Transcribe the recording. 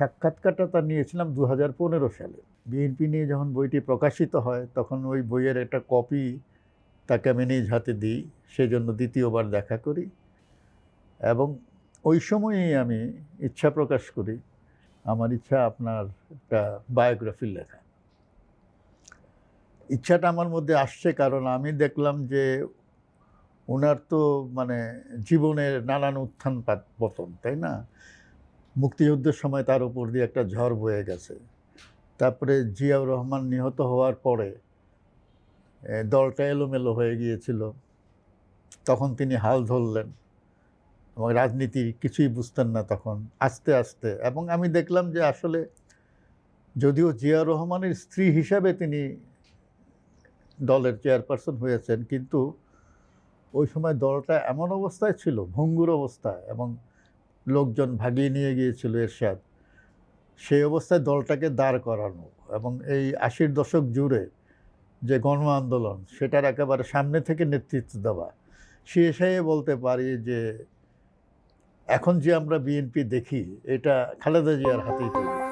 সাক্ষাৎকারটা তার নিয়েছিলাম দু হাজার পনেরো সালে। বিএনপি নিয়ে যখন বইটি প্রকাশিত হয়, তখন ওই বইয়ের একটা কপি তাকে আমি নিজ হাতে দিই, সেজন্য দ্বিতীয়বার দেখা করি। এবং ওই সময়েই আমি ইচ্ছা প্রকাশ করি, আমার ইচ্ছা আপনার একটা বায়োগ্রাফি লেখা। ইচ্ছাটা আমার মধ্যে আসছে কারণ আমি দেখলাম যে ওনার তো মানে জীবনের নানান উত্থান পতন, তাই না? মুক্তিযুদ্ধের সময় তার উপর দিয়ে একটা ঝড় বয়ে গেছে। তারপরে জিয়াউর রহমান নিহত হওয়ার পরে দলটা এলোমেলো হয়ে গিয়েছিল। তখন তিনি হাল ধরলেন এবং রাজনীতি কিছুই বুঝতেন না তখন, আস্তে আস্তে। এবং আমি দেখলাম যে আসলে যদিও জিয়া রহমানের স্ত্রী হিসাবে তিনি দলের চেয়ারপারসন হয়েছেন, কিন্তু ওই সময় দলটা এমন অবস্থায় ছিল, ভঙ্গুর অবস্থায় এবং লোকজন ভাগিয়ে নিয়ে গিয়েছিল এরশাদ। সেই অবস্থায় দলটাকে দাঁড় করানো এবং এই আশির দশক জুড়ে যে গণ আন্দোলন, সেটার একেবারে সামনে থেকে নেতৃত্ব দেওয়া, সে এসে বলতে পারি যে এখন যে আমরা বিএনপি দেখি, এটা খালেদা জিয়ার হাতেই তৈরি।